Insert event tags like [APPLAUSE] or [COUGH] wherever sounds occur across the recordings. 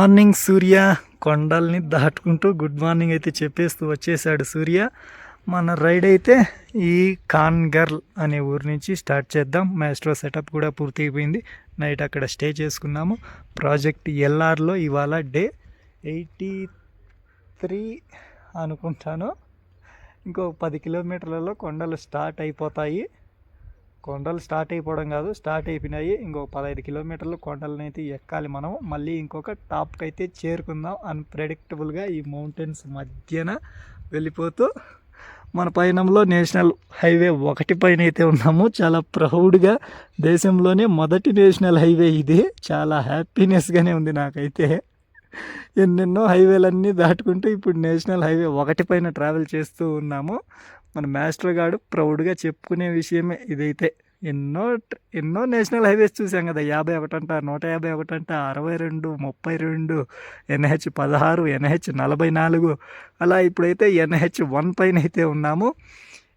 Morning సూర్య కొండల్ని దాటుకుంటూ good morning అయితే చెప్పేస్తూ వచ్చేసాడు సూర్య. మన రైడ్ అయితే ఈ కాన్గర్ల్ అనే ఊరు నుంచి స్టార్ట్ చేద్దాం. మ్యాస్ట్రో సెటప్ కూడా పూర్తి అయిపోయింది నైట్ అక్కడ స్టే చేసుకున్నాము. ప్రాజెక్ట్ ఎల్ఆర్లో ఇవాళ డే ఎయిటీ త్రీ అనుకుంటాను. ఇంకో పది కిలోమీటర్లలో కొండలు స్టార్ట్ అయిపోతాయి. కొండలు స్టార్ట్ అయిపోవడం కాదు స్టార్ట్ అయిపోయినాయి. ఇంకొక పదహైదు కిలోమీటర్లు కొండలను అయితే ఎక్కాలి మనం మళ్ళీ ఇంకొక టాప్కి అయితే చేరుకుందాం అన్ప్రెడిక్టబుల్గా ఈ మౌంటైన్స్ మధ్యన వెళ్ళిపోతూ మన పయనంలో నేషనల్ హైవే ఒకటి పైన అయితే ఉన్నాము. చాలా ప్రౌడ్గా దేశంలోనే మొదటి నేషనల్ హైవే ఇది. చాలా హ్యాపీనెస్గానే ఉంది నాకైతే. ఎన్నెన్నో హైవేలన్నీ దాటుకుంటూ ఇప్పుడు నేషనల్ హైవే ఒకటి పైన ట్రావెల్ చేస్తూ ఉన్నాము. మన మాస్టర్ గారు ప్రౌడ్గా చెప్పుకునే విషయమే ఇదైతే. ఎన్నో ఎన్నో నేషనల్ హైవేస్ చూసాం కదా యాభై ఒకటంట నూట యాభై ఒకటంట అరవై రెండు ముప్పై రెండు ఎన్హెచ్ పదహారు ఎన్హెచ్ నలభై నాలుగు అలా ఇప్పుడైతే ఎన్హెచ్ వన్ పైన అయితే ఉన్నాము.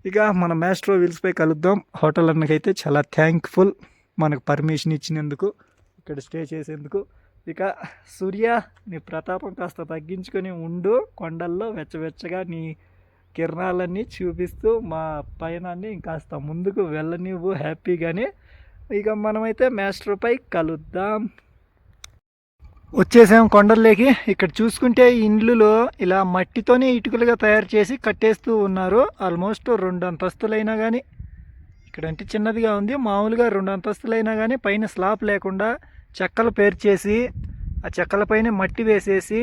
ఇక మన మాస్ట్రో విల్స్పై కలుద్దాం. హోటల్ అన్నకైతే చాలా థ్యాంక్ఫుల్ మనకు పర్మిషన్ ఇచ్చినందుకు ఇక్కడ స్టే చేసేందుకు. ఇక సూర్య నీ ప్రతాపం కాస్త తగ్గించుకొని ఉండు కొండల్లో వెచ్చవెచ్చగా నీ కిరణాలన్నీ చూపిస్తూ మా పయనాన్ని ఇంకాస్త ముందుకు వెళ్ళనివ్వు హ్యాపీగానే. ఇక మనమైతే మాస్టర్పై కలుద్దాం. వచ్చేసాం కొండల్లోకి. ఇక్కడ చూసుకుంటే ఇండ్లులో ఇలా మట్టితోనే ఇటుకలుగా తయారు చేసి కట్టేస్తూ ఉన్నారు. ఆల్మోస్ట్ రెండు అంతస్తులైనా కానీ ఇక్కడ అంటే చిన్నదిగా ఉంది. మామూలుగా రెండు అంతస్తులైనా కానీ పైన స్లాబ్ లేకుండా చెక్కలు పేర్చేసి ఆ చెక్కలపైన మట్టి వేసేసి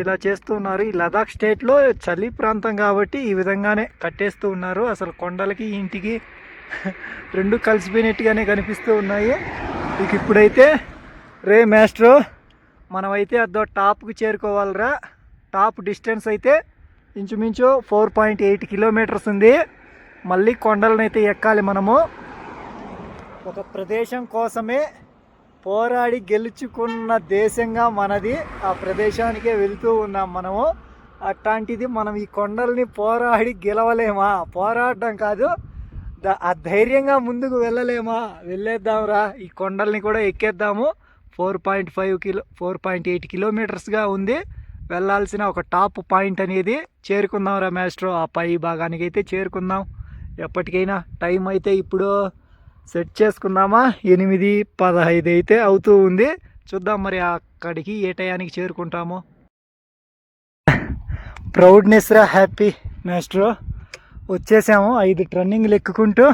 ఇలా చేస్తూ ఉన్నారు. ఈ లదాఖ్ స్టేట్లో చలి ప్రాంతం కాబట్టి ఈ విధంగానే కట్టేస్తూ ఉన్నారు. అసలు కొండలకి ఇంటికి [LAUGHS] రెండు కలిసిపోయినట్టుగానే కనిపిస్తూ ఉన్నాయి. ఇక ఇప్పుడైతే రే మాస్ట్రో మనమైతే అదో టాప్కి చేరుకోవాలిరా. టాప్ డిస్టెన్స్ అయితే ఇంచుమించు ఫోర్ పాయింట్ ఎయిట్ కిలోమీటర్స్ ఉంది. మళ్ళీ కొండలనైతే ఎక్కాలి మనము. ఒక ప్రదేశం కోసమే పోరాడి గెలుచుకున్న దేశంగా మనది ఆ ప్రదేశానికే వెళ్తూ ఉన్నాం మనము. అట్లాంటిది మనం ఈ కొండల్ని పోరాడి గెలవలేమా? పోరాడడం కాదు ద- ఆ ధైర్యంగా ముందుకు వెళ్ళలేమా? వెళ్ళేద్దాంరా. ఈ కొండల్ని కూడా ఎక్కేద్దాము. Four point five kilo four point eight కిలోమీటర్స్గా ఉంది. వెళ్ళాల్సిన ఒక టాప్ పాయింట్ అనేది చేరుకుందాం రా ఆ పై భాగానికి అయితే చేరుకుందాం. ఎప్పటికైనా టైం అయితే ఇప్పుడు సెట్ చేసుకుందామా ఎనిమిది పదహైదు అయితే అవుతూ ఉంది. చూద్దాం మరి అక్కడికి ఏ టయానికి చేరుకుంటామో. ప్రౌడ్నెస్ రా హ్యాపీ మాస్టర్ వచ్చేసాము ఐదు ట్రన్నింగ్లు ఎక్కుకుంటూ.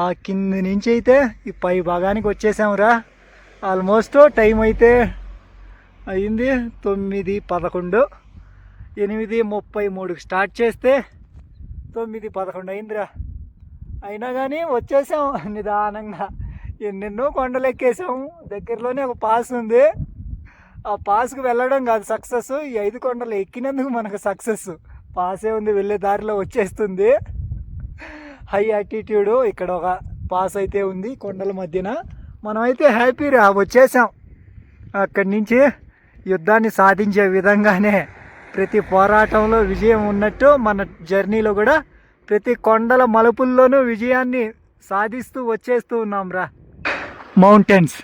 ఆ కింది నుంచి అయితే ఈ పై భాగానికి వచ్చేసాము రా. ఆల్మోస్ట్ టైం అయితే అయింది తొమ్మిది పదకొండు. ఎనిమిది ముప్పై మూడుకి స్టార్ట్ చేస్తే తొమ్మిది పదకొండు అయిందిరా. అయినా కానీ వచ్చేసాం నిదానంగా. ఎన్నెన్నో కొండలు ఎక్కేసాము దగ్గరలోనే ఒక పాస్ ఉంది. ఆ పాస్కి వెళ్ళడం కాదు సక్సెస్. ఈ ఐదు కొండలు ఎక్కినందుకు మనకు సక్సెస్. పాసే ఉంది వెళ్ళే దారిలో వచ్చేస్తుంది. హై యాటిట్యూడ్ ఇక్కడ ఒక పాస్ అయితే ఉంది కొండల మధ్యన. మనమైతే హ్యాపీ రా వచ్చేసాం. అక్కడి నుంచి యుద్ధాన్ని సాధించే విధంగానే ప్రతి పోరాటంలో విజయం ఉన్నట్టు మన జర్నీలో కూడా ప్రతి కొండల మలుపుల్లోనూ విజయాన్ని సాధిస్తూ వచ్చేస్తూ ఉన్నాం రా. మౌంటైన్స్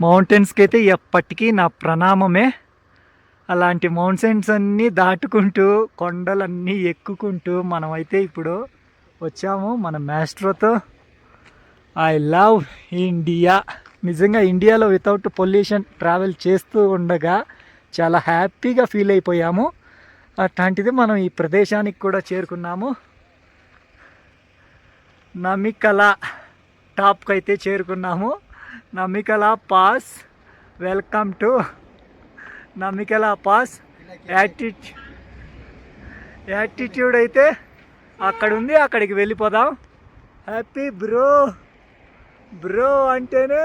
మౌంటైన్స్కి అయితే ఎప్పటికీ నా ప్రణామమే. అలాంటి మౌంటైన్స్ అన్నీ దాటుకుంటూ కొండలన్నీ ఎక్కుకుంటూ మనమైతే ఇప్పుడు వచ్చాము మన మ్యాస్ట్రోతో ఐ లవ్ ఇండియా నిజంగా ఇండియాలో వితౌట్ పొల్యూషన్ ట్రావెల్ చేస్తూ ఉండగా చాలా హ్యాపీగా ఫీల్ అయిపోయాము. అట్లాంటిది మనం ఈ ప్రదేశానికి కూడా చేరుకున్నాము. నమికల టాప్కి అయితే చేరుకున్నాము. Namikala pass. Welcome to Namikala pass. Attitude attitude అయితే అక్కడ ఉంది అక్కడికి వెళ్ళిపోదాం. Happy bro. బ్రో అంటేనే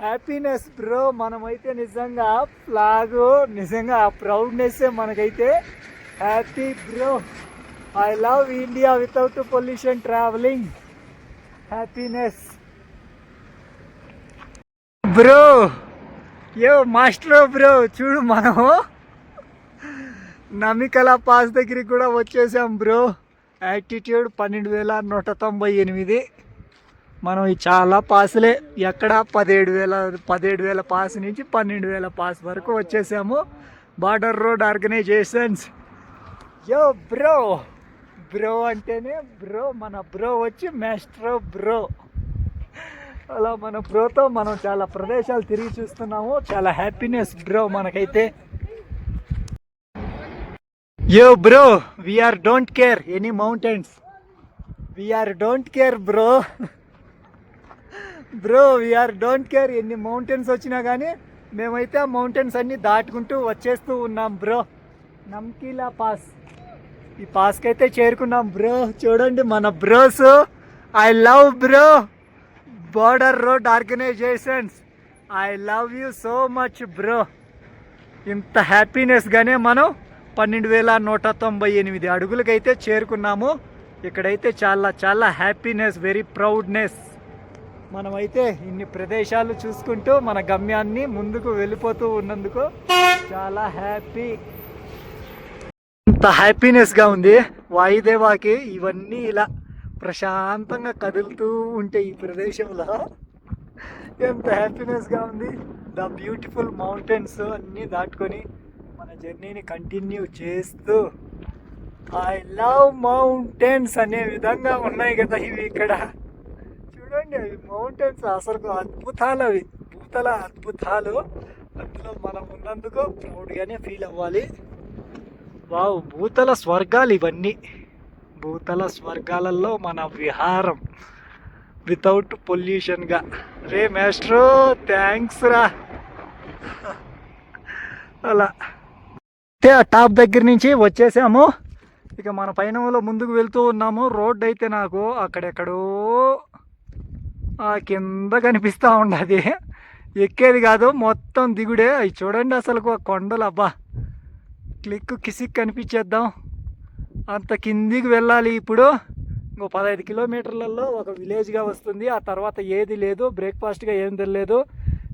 హ్యాపీనెస్ బ్రో. మనమైతే నిజంగా ఫ్లాగు నిజంగా ఆ ప్రౌడ్నెస్సే మనకైతే. Happy bro. I love India without pollution travelling happiness bro yo master bro చూడు మనము. నమికల పాస్ దగ్గరికి కూడా వచ్చేసాం బ్రో యాటిట్యూడ్ పన్నెండు వేల నూట తొంభై ఎనిమిది. మనం చాలా పాసులే ఎక్కడ? పదిహేడు వేల పదిహేడు వేల పాస్ నుంచి పన్నెండు వేల పాస్ వరకు వచ్చేసాము. Border road organisations yo bro bro అంటేనే బ్రో మన బ్రో వచ్చి మాస్ట్రో బ్రో. అలా మన బ్రోతో మనం చాలా ప్రదేశాలు తిరిగి చూస్తున్నాము. చాలా హ్యాపీనెస్ బ్రో మనకైతే. Yo bro we are don't care any mountains we are don't care bro. Bro we are don't care ఎన్ని మౌంటైన్స్ వచ్చినా కానీ మేమైతే ఆ మౌంటైన్స్ అన్నీ దాటుకుంటూ వచ్చేస్తూ ఉన్నాం బ్రో. నమ్కీలా పాస్ ఈ పాస్కి అయితే చేరుకున్నాం బ్రో. చూడండి మన bros. I love bro border road organisations I love you so much bro ఇంత హ్యాపీనెస్గానే మనం పన్నెండు వేల నూట తొంభై ఎనిమిది అడుగులకైతే చేరుకున్నాము. ఇక్కడైతే చాలా చాలా హ్యాపీనెస్ వెరీ ప్రౌడ్నెస్ మనమైతే ఇన్ని ప్రదేశాలు చూసుకుంటూ మన గమ్యాన్ని ముందుకు వెళ్ళిపోతూ ఉన్నందుకు చాలా హ్యాపీ ఎంత హ్యాపీనెస్గా ఉంది. వాయుదేవాకి ఇవన్నీ ఇలా ప్రశాంతంగా కదులుతూ ఉంటే ఈ ప్రదేశంలో ఎంత హ్యాపీనెస్గా ఉంది. ద బ్యూటిఫుల్ మౌంటైన్స్ అన్నీ దాటుకొని మన జర్నీని కంటిన్యూ చేస్తూ ఐ లవ్ మౌంటైన్స్ అనే విధంగా ఉన్నాయి కదా ఇవి ఇక్కడ. చూడండి అవి మౌంటైన్స్ అసలు అద్భుతాలు అవి. భూతల అద్భుతాలు. అందులో మనం ఉన్నందుకు ప్రౌడ్గానే ఫీల్ అవ్వాలి. వావ్ భూతల స్వర్గాలు ఇవన్నీ. భూతల స్వర్గాలలో మన విహారం వితౌట్ పొల్యూషన్గా రే మేస్ట్రో థ్యాంక్స్ రా. అలా. అయితే ఆ టాప్ దగ్గర నుంచి వచ్చేసాము. ఇక మన పయనంలో ముందుకు వెళ్తూ ఉన్నాము. రోడ్ అయితే నాకు అక్కడెక్కడో ఆ కింద కనిపిస్తూ ఉండదు ఎక్కేది కాదు మొత్తం దిగుడే. అవి చూడండి అసలు కొండలు అబ్బా. క్లిక్ కిసిక్ కనిపించేద్దాం. అంత కిందికి వెళ్ళాలి ఇప్పుడు. ఇంకో పదహైదు కిలోమీటర్లలో ఒక విలేజ్గా వస్తుంది. ఆ తర్వాత ఏది లేదు. బ్రేక్ఫాస్ట్గా ఏం తెలియదు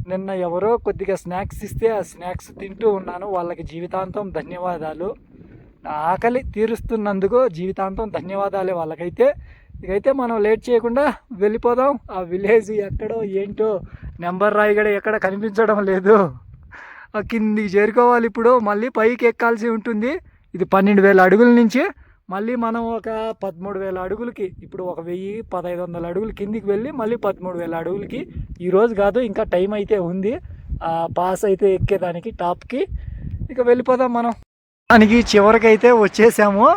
నిన్న ఎవరో కొద్దిగా స్నాక్స్ ఇస్తే ఆ స్నాక్స్ తింటూ ఉన్నాను. వాళ్ళకి జీవితాంతం ధన్యవాదాలు. నా ఆకలి తీరుస్తున్నందుకు జీవితాంతం ధన్యవాదాలే వాళ్ళకైతే. ఇకైతే మనం లేట్ చేయకుండా వెళ్ళిపోదాం. ఆ విలేజ్ ఎక్కడో ఏంటో నెంబర్ రాయి కూడా ఎక్కడ కనిపించడం లేదు. కిందికి చేరుకోవాలి ఇప్పుడు. మళ్ళీ పైకి ఎక్కాల్సి ఉంటుంది. ఇది పన్నెండు వేల అడుగుల నుంచి మళ్ళీ మనం ఒక పదమూడు వేల అడుగులకి ఇప్పుడు ఒక వెయ్యి పదహైదు వందల అడుగులు కిందికి వెళ్ళి మళ్ళీ పదమూడు వేల అడుగులకి. ఈరోజు కాదు ఇంకా టైం అయితే ఉంది. ఆ పాస్ అయితే ఎక్కేదానికి టాప్కి ఇక వెళ్ళిపోదాం మనం. దానికి చివరికైతే వచ్చేసాము.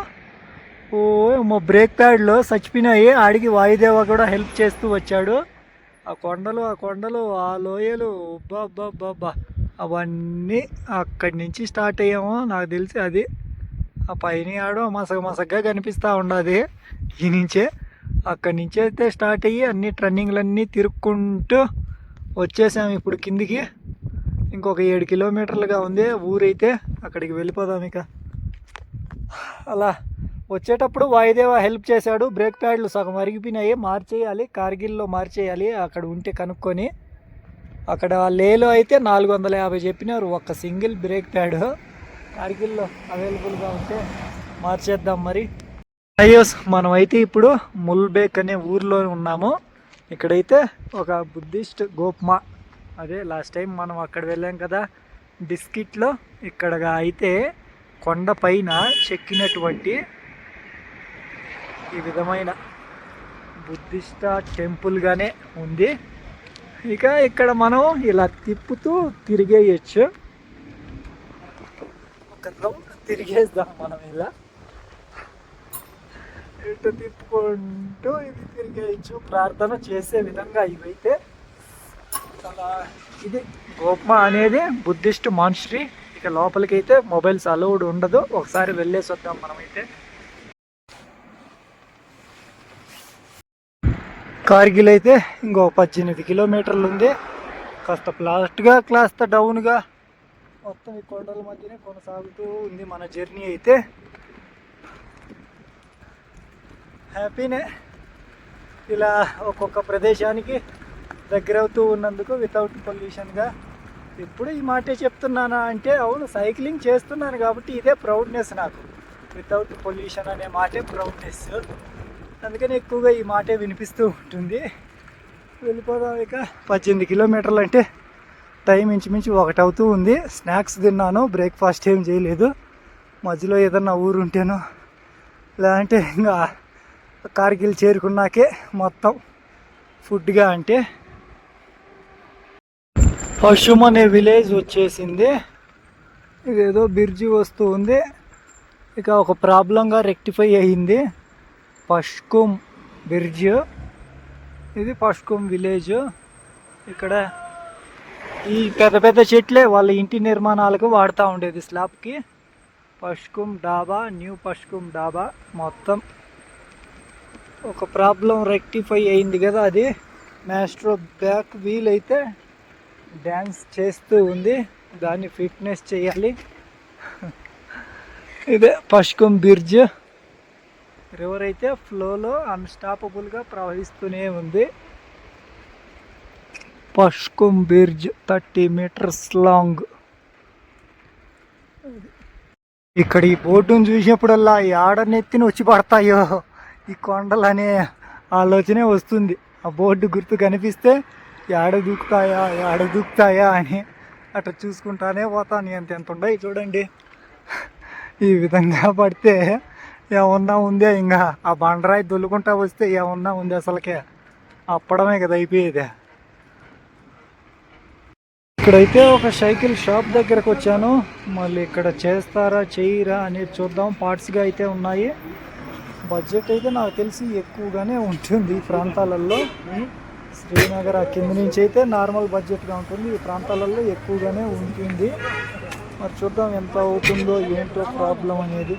ఓ మా బ్రేక్ ప్యాడ్లో చచ్చిపోయినాయి. ఆడికి వాయుదేవ కూడా హెల్ప్ చేస్తూ వచ్చాడు. ఆ కొండలు ఆ కొండలు ఆ లోయలు. అబ్బా అవన్నీ అక్కడి నుంచి స్టార్ట్ అయ్యాము నాకు తెలిసి అది. ఆ పైన ఆడో మసగ మసగ్గా కనిపిస్తూ ఉండదు. ఈ నుంచే అక్కడి నుంచి అయితే స్టార్ట్ అయ్యి అన్ని ట్రన్నింగ్లన్నీ తిరుక్కుంటూ వచ్చేసాము ఇప్పుడు కిందికి. ఇంకొక ఏడు కిలోమీటర్లుగా ఉంది ఊరైతే. అక్కడికి వెళ్ళిపోదాం ఇక. అలా వచ్చేటప్పుడు వాయుదేవ హెల్ప్ చేశాడు. బ్రేక్ ప్యాడ్లు సగం అరిగిపోయినాయి. మార్చేయాలి. కార్గిల్లో మార్చేయాలి. అక్కడ ఉంటే కనుక్కొని అక్కడ లేలో అయితే నాలుగు వందల యాభై చెప్పినారు. ఒక్క సింగిల్ బ్రేక్ ప్యాడ్ కార్గిల్లో అవైలబుల్గా ఉంటే మార్చేద్దాం మరి. అయ్యోస్ మనమైతే ఇప్పుడు ముల్బేక్ అనే ఊర్లో ఉన్నాము. ఇక్కడైతే ఒక బుద్ధిస్ట్ గోప్మా. అదే లాస్ట్ టైం మనం అక్కడ వెళ్ళాం కదా బిస్కిట్లో. ఇక్కడగా అయితే కొండ పైన చెక్కినటువంటి ఈ విధమైన బుద్ధిస్ట్ టెంపుల్గానే ఉంది. ఇక ఇక్కడ మనం ఇలా తిప్పుతూ తిరిగేయచ్చు. ఒక రౌండ్ తిరిగేద్దాం మనం ఇలా. ఇటు తిప్పుకుంటూ ఇది తిరిగేయచ్చు. ప్రార్థన చేసే విధంగా ఇవైతే చాలా ఇది గోప్మా అనేది బుద్ధిస్ట్ మాన్స్ట్రీ. ఇక లోపలికైతే మొబైల్స్ అలౌడ్ ఉండదు. ఒకసారి వెళ్ళేసి వద్దాం మనమైతే. కార్గిల్ అయితే ఇంకో పద్దెనిమిది కిలోమీటర్లు ఉంది. కాస్త ప్లాస్ట్గా కాస్త డౌన్గా మొత్తం ఈ కొండల మధ్యనే కొనసాగుతూ ఉంది మన జర్నీ అయితే. హ్యాపీనే ఇలా ఒక్కొక్క ప్రదేశానికి దగ్గరవుతూ ఉన్నందుకు వితౌట్ పొల్యూషన్గా ఎప్పుడు ఈ మాటే చెప్తున్నానా అంటే అవును సైక్లింగ్ చేస్తున్నాను కాబట్టి ఇదే ప్రౌడ్నెస్ నాకు. వితౌట్ పొల్యూషన్ అనే మాటే ప్రౌడ్నెస్ అందుకని ఎక్కువగా ఈ మాటే వినిపిస్తూ ఉంటుంది. వెళ్ళిపోదాం ఇక. పద్దెనిమిది కిలోమీటర్లు అంటే టైం ఇంచుమించు ఒకటి అవుతూ ఉంది. స్నాక్స్ తిన్నాను బ్రేక్ఫాస్ట్ ఏం చేయలేదు. మధ్యలో ఏదన్నా ఊరు ఉంటేనో లేదంటే ఇంకా కార్గిల్ చేరుకున్నాకే మొత్తం ఫుడ్గా అంటే. పశుమ్ అనే విలేజ్ వచ్చేసింది. ఇదేదో బిర్జి వస్తూ ఉంది. ఇక ఒక ప్రాబ్లంగా రెక్టిఫై అయ్యింది పష్కుమ్ బ్రిడ్జ్ ఇది పష్కుమ్ విలేజ్. ఇక్కడ ఈ పెద్ద పెద్ద చెట్లే వాళ్ళ ఇంటి నిర్మాణాలకు వాడుతూ ఉండేది స్లాబ్కి. పష్కుమ్ డాబా న్యూ పష్కుమ్ డాబా మొత్తం. ఒక ప్రాబ్లం రెక్టిఫై అయింది కదా అది. మ్యాస్ట్రో బ్యాక్ వీల్ అయితే డ్యాన్స్ చేస్తూ ఉంది. దాన్ని ఫిట్నెస్ చేయాలి. [LAUGHS] ఇదే పష్కుమ్ బిర్జ్ రివర్ అయితే ఫ్లోలో అన్స్టాపబుల్గా ప్రవహిస్తూనే ఉంది. Pashkum bridge thirty metres long. ఇక్కడ ఈ బోర్డును చూసినప్పుడల్లా ఈ ఆడనెత్తిని వచ్చి పడతాయో ఈ కొండలు అనే ఆలోచనే వస్తుంది. ఆ బోర్డు గుర్తు కనిపిస్తే ఏడ దూకుతాయా ఏడ దూకుతాయా అని అట్లా చూసుకుంటానే పోతాను. ఎంత ఎంత ఉండయి చూడండి. ఈ విధంగా పడితే ఏమన్నా ఉందే ఇంకా. ఆ బండరాయి దొల్లుకుంటా వస్తే ఏమన్నా ఉంది అసలుకే. అప్పడమే కదా అయిపోయేది. ఇక్కడైతే ఒక సైకిల్ షాప్ దగ్గరకు వచ్చాను. మళ్ళీ ఇక్కడ చేస్తారా చేయరా అనేది చూద్దాం. పార్ట్స్గా అయితే ఉన్నాయి. బడ్జెట్ అయితే నాకు తెలిసి ఎక్కువగానే ఉంటుంది ఈ ప్రాంతాలలో. శ్రీనగర్ ఆ కింద నుంచి అయితే నార్మల్ బడ్జెట్గా ఉంటుంది. ఈ ప్రాంతాలలో ఎక్కువగానే ఉంటుంది. మరి చూద్దాం ఎంత అవుతుందో ఏంటో ప్రాబ్లం అనేది.